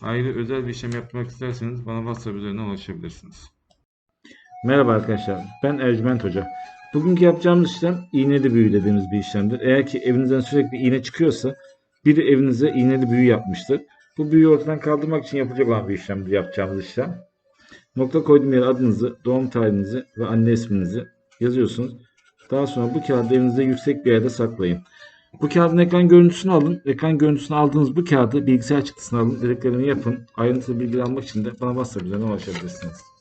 Ayrı özel bir işlem yapmak isterseniz bana WhatsApp üzerinden ulaşabilirsiniz. Merhaba arkadaşlar, ben Ercüment Hoca. Bugünkü yapacağımız işlem iğneli büyü dediğimiz bir işlemdir. Eğer ki evinizden sürekli iğne çıkıyorsa biri evinize iğneli büyü yapmıştır. Bu büyüyü ortadan kaldırmak için yapılacak olan bir işlemdir yapacağımız işlem. Nokta koyduğum yere adınızı, doğum tarihinizi ve anne isminizi yazıyorsunuz. Daha sonra bu kağıdı evinizde yüksek bir yerde saklayın. Bu kağıdın ekran görüntüsünü alın. Ekran görüntüsünü aldığınız bu kağıdı bilgisayar çıktısına alın. Dediklerimi yapın. Ayrıntılı bilgi almak için de bana WhatsApp ulaşabilirsiniz.